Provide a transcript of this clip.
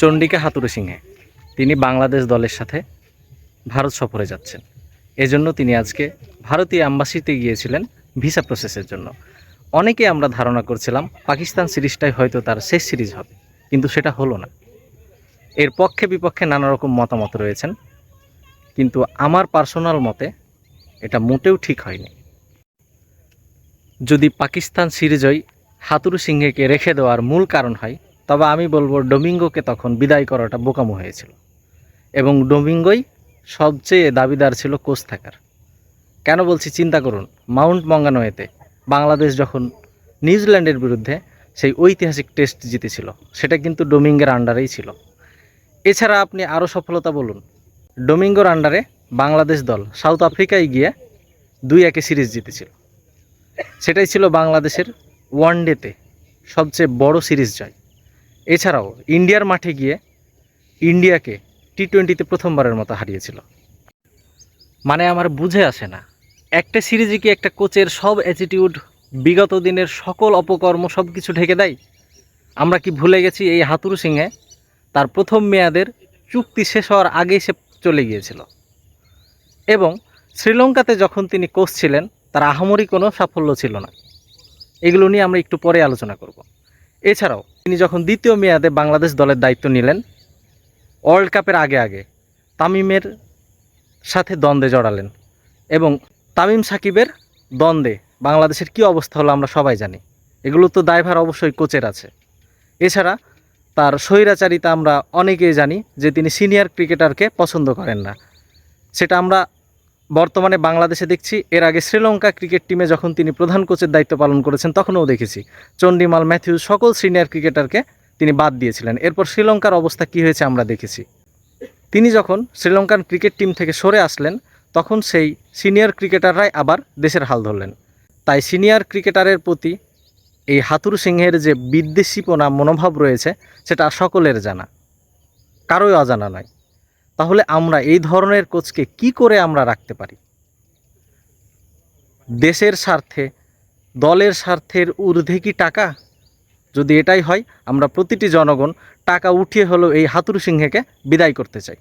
চণ্ডিকা হাতুরু সিংহে। তিনি বাংলাদেশ দলের সাথে ভারত সফরে যাচ্ছেন। এজন্য তিনি আজকে ভারতীয় অ্যাম্বাসিতে গিয়েছিলেন ভিসা প্রসেসের জন্য। অনেকে আমরা ধারণা করছিলাম, পাকিস্তান সিরিজটাই হয়তো তার শেষ সিরিজ হবে, কিন্তু সেটা হলো না। এর পক্ষে বিপক্ষে নানা রকম মতামত রয়েছেন, কিন্তু আমার পার্সোনাল মতে এটা মোটেও ঠিক হয়নি। যদি পাকিস্তান সিরিজই হাতুরু সিংহেকে রেখে দেওয়ার মূল কারণ হয় তবে আমি বলব ডোমিঙ্গোকে তখন বিদায় করাটা বোকামো হয়েছিল। এবং ডোমিঙ্গোই সবচেয়ে দাবিদার ছিল কোচ থাকার। কেন বলছি চিন্তা করুন, মাউন্ট মঙ্গানোয়েতে বাংলাদেশ যখন নিউজিল্যান্ডের বিরুদ্ধে সেই ঐতিহাসিক টেস্ট জিতেছিল, সেটা কিন্তু ডোমিঙ্গের আন্ডারেই ছিল। এছাড়া আপনি আরও সফলতা বলুন, ডোমিঙ্গোর আন্ডারে বাংলাদেশ দল সাউথ আফ্রিকায় গিয়ে দুই একে সিরিজ জিতেছিল। সেটাই ছিল বাংলাদেশের ওয়ানডেতে সবচেয়ে বড় সিরিজ জয়। এছাড়াও ইন্ডিয়ার মাঠে গিয়ে ইন্ডিয়াকে টি টোয়েন্টিতে প্রথমবারের মতো হারিয়েছিল। মানে আমার বুঝে আসে না, একটা সিরিজে কি একটা কোচের সব অ্যাটিটিউড বিগত দিনের সকল অপকর্ম সব কিছু ঢেকে দেয়? আমরা কি ভুলে গেছি এই হাতুরু সিংহে? তার প্রথম মেয়াদের চুক্তি শেষ হওয়ার আগেই সে চলে গিয়েছিল। এবং শ্রীলঙ্কাতে যখন তিনি কোচ ছিলেন, তার আহামরি কোনো সাফল্য ছিল না। এগুলো নিয়ে আমরা একটু পরে আলোচনা করব। এছাড়াও তিনি যখন দ্বিতীয় মেয়াদে বাংলাদেশ দলের দায়িত্ব নিলেন, ওয়ার্ল্ড কাপের আগে আগে তামিমের সাথে দ্বন্দ্বে জড়ালেন এবং তামিম সাকিবের দ্বন্দ্বে বাংলাদেশের কী অবস্থা হলো আমরা সবাই জানি। এগুলো তো দায়ভার অবশ্যই কোচের আছে। এছাড়া তার স্বৈরাচারিতা আমরা অনেকেই জানি যে তিনি সিনিয়র ক্রিকেটারকে পছন্দ করেন না। সেটা আমরা বর্তমানে বাংলাদেশে দেখছি, এর আগে শ্রীলঙ্কা ক্রিকেট টিমে যখন তিনি প্রধান কোচের দায়িত্ব পালন করেছেন, তখনও দেখেছি। চন্ডিমাল ম্যাথিউস সকল সিনিয়র ক্রিকেটারকে তিনি বাদ দিয়েছিলেন। এরপর শ্রীলঙ্কার অবস্থা কী হয়েছে আমরা দেখেছি। তিনি যখন শ্রীলঙ্কান ক্রিকেট টিম থেকে সরে আসলেন, তখন সেই সিনিয়র ক্রিকেটাররাই আবার দেশের হাল ধরলেন। তাই সিনিয়র ক্রিকেটারের প্রতি এই হাতুর সিংহের যে বিদ্বেষীপনা মনোভাব রয়েছে, সেটা সকলের জানা। কারোই অজানা নয়। তাহলে আমরা এই ধরনের কোচকে কি করে আমরা রাখতে পারি? দেশের স্বার্থে, দলের স্বার্থের ঊর্ধ্বে কি টাকা? যদি এটাই হয়, আমরা প্রতিটি জনগণ টাকা উঠিয়ে হলেও এই হাতুরু সিংহেকে বিদায় করতে চাই।